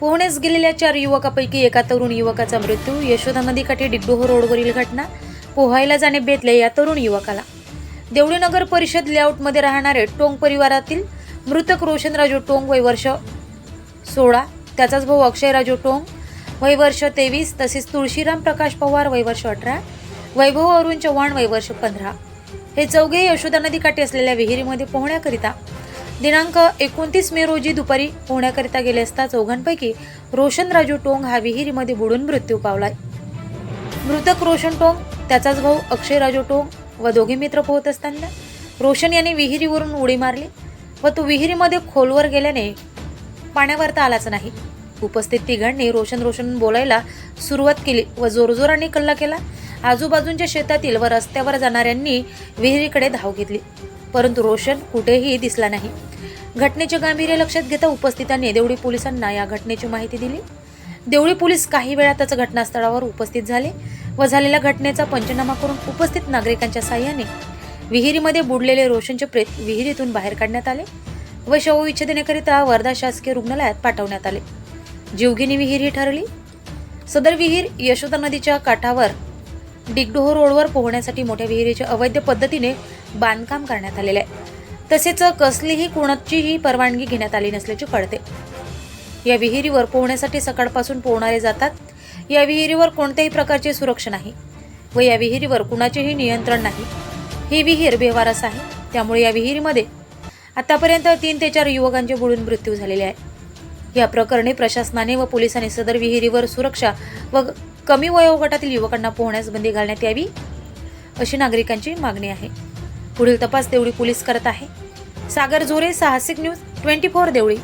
पोहण्यास गेलेल्या चार युवकापैकी एका तरुण युवकाचा मृत्यू. यशोदा नदीकाठी डिग्डोह हो रोडवरील घटना. पोहायला जाणे बेतले या तरुण युवकाला. देवळी नगर परिषद लेआउटमध्ये राहणारे टोंग परिवारातील मृतक रोशन राजू टोंग वय वर्ष सोळा त्याचाच भाऊ अक्षय राजू टोंग वय वर्ष तेवीस तसेच तुळशीराम प्रकाश पवार वय वर्ष अठरा वैभव अरुण चव्हाण वय वर्ष पंधरा. हे चौघे यशोदा नदीकाठी असलेल्या विहिरीमध्ये पोहण्याकरिता दिनांक एकोणतीस मे रोजी दुपारी पोहण्याकरिता गेले असता चौघांपैकी रोशन राजू टोंग हा विहिरीमध्ये बुडून मृत्यू पावलाय मृतक रोशन टोंग त्याचाच भाऊ अक्षय राजू टोंग व दोघे मित्र पोहत असताना रोशन यांनी विहिरीवरून उडी मारली व तो विहिरीमध्ये खोलवर गेल्याने पाण्यावरता आलाच नाही. उपस्थित तिघांनी रोशन रोशन बोलायला सुरुवात केली व जोरजोराने कल्ला केला. आजूबाजूंच्या शेतातील व रस्त्यावर जाणाऱ्यांनी विहिरीकडे धाव घेतली. परंतु रोशन कुठेही दिसला नाही. घटनेचे गांभीर्य लक्षात घेता उपस्थितांनी देवळी पोलिसांना या घटनेची माहिती दिली. देवळी पोलीस काही वेळातच घटनास्थळावर उपस्थित झाले व झालेल्या घटनेचा पंचनामा करून उपस्थित नागरिकांच्या साह्याने विहिरीमध्ये बुडलेले रोशनचे प्रेत विहिरीतून बाहेर काढण्यात आले व शवविच्छेदनेकरिता वर्धा शासकीय रुग्णालयात पाठवण्यात आले. जीवघेणी विहीर ही ठरली. सदर विहीर यशोदा नदीच्या काठावर डिगडोह रोडवर पोहण्यासाठी मोठ्या विहिरीच्या अवैध पद्धतीने बांधकाम करण्यात आलेले आहे. तसेच कसलीही कोणाचीही परवानगी घेण्यात आली नसल्याचे कळते. या विहिरीवर पोहण्यासाठी सकाळपासून पोहणारे जातात. या विहिरीवर कोणत्याही प्रकारची सुरक्षा नाही व या विहिरीवर कुणाचेही नियंत्रण नाही. ही विहीर बेवारस आहे. त्यामुळे या विहिरीमध्ये आतापर्यंत तीन ते चार युवकांचे बुडून मृत्यू झालेले आहे. या प्रकरणी प्रशासनाने व पोलिसांनी सदर विहिरीवर सुरक्षा व कमी वयोगटातील युवकांना पोहण्यास बंदी घालण्यात यावी अशी नागरिकांची मागणी आहे. पुढील तपास देवळी पोलीस करत आहे. सागर जोरे साहसिक न्यूज ट्वेंटी फोर देवळी.